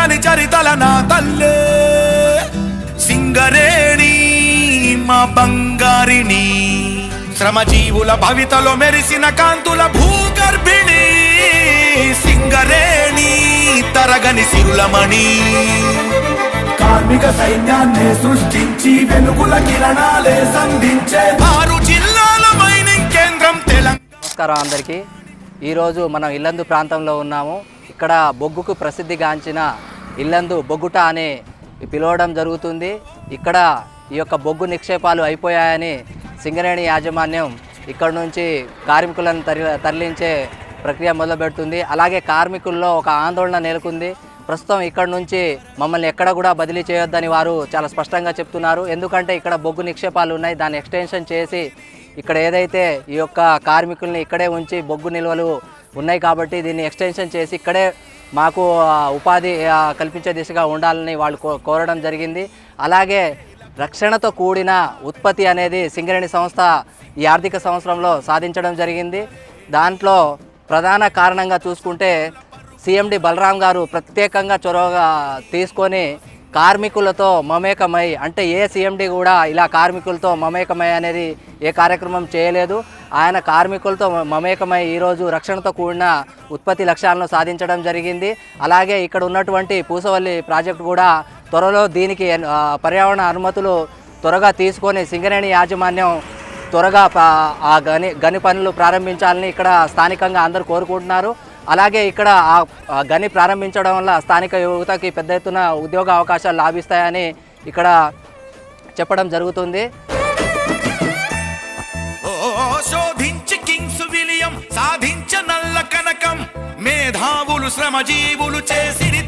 తరగని చరితల నా తల్లే. సింగరేణి మా బంగారిని శ్రమజీవుల భవితలో మెరిసిన కాంతుల భూగర్భిణి. సింగరేణి తరగని సిరులమణి కార్మిక సైన్యాన్ని సృష్టించి వెలుగుల కిరణాలే సంధించే ఆరు జిల్లాల మైనింగ్ కేంద్రం తెలంగాణ. నమస్కారం అందరికీ. ఈరోజు మనం ఇల్లందు ప్రాంతంలో ఉన్నాము. ఇక్కడ బొగ్గుకు ప్రసిద్ధిగాంచిన ఇల్లందు బొగ్గుట అని పిలవడం జరుగుతుంది. ఇక్కడ ఈ యొక్క బొగ్గు నిక్షేపాలు అయిపోయాయని సింగరేణి యాజమాన్యం ఇక్కడ నుంచి కార్మికులను తరలి తరలించే ప్రక్రియ మొదలుపెడుతుంది. అలాగే కార్మికుల్లో ఒక ఆందోళన నెలకొంది. ప్రస్తుతం ఇక్కడ నుంచి మమ్మల్ని ఎక్కడ కూడా బదిలీ చేయొద్దని వారు చాలా స్పష్టంగా చెప్తున్నారు. ఎందుకంటే ఇక్కడ బొగ్గు నిక్షేపాలు ఉన్నాయి. దాన్ని ఎక్స్టెన్షన్ చేసి ఇక్కడ ఏదైతే ఈ యొక్క కార్మికుల్ని ఇక్కడే ఉంచి బొగ్గు నిల్వలు ఉన్నాయి కాబట్టి దీన్ని ఎక్స్టెన్షన్ చేసి ఇక్కడే మాకు ఉపాధి కల్పించే దిశగా ఉండాలని వాళ్ళు కో కోరడం జరిగింది. అలాగే రక్షణతో కూడిన ఉత్పత్తి అనేది సింగరేణి సంస్థ ఈ ఆర్థిక సంవత్సరంలో సాధించడం జరిగింది. దాంట్లో ప్రధాన కారణంగా చూసుకుంటే సీఎండి బలరాం గారు ప్రత్యేకంగా చొరవగా తీసుకొని కార్మికులతో మమేకమై అంటే ఏ సీఎండి కూడా ఇలా కార్మికులతో మమేకమై అనేది ఏ కార్యక్రమం చేయలేదు. ఆయన కార్మికులతో మమేకమై ఈరోజు రక్షణతో కూడిన ఉత్పత్తి లక్ష్యాలను సాధించడం జరిగింది. అలాగే ఇక్కడ ఉన్నటువంటి పూసవల్లి ప్రాజెక్టు కూడా త్వరలో దీనికి పర్యావరణ అనుమతులు త్వరగా తీసుకొని సింగరేణి యాజమాన్యం త్వరగా ఆ గని గని పనులు ప్రారంభించాలని ఇక్కడ స్థానికంగా అందరూ కోరుకుంటున్నారు. అలాగే ఇక్కడ ఆ గని ప్రారంభించడం వల్ల స్థానిక యువతకి పెద్ద ఎత్తున ఉద్యోగ అవకాశాలు లాభిస్తాయని ఇక్కడ చెప్పడం జరుగుతుంది. ఓ శోధించి కింగ్స్ విలియం సాధించ నల్ల కనకం. మేధావులు శ్రమజీవులు చేసిరి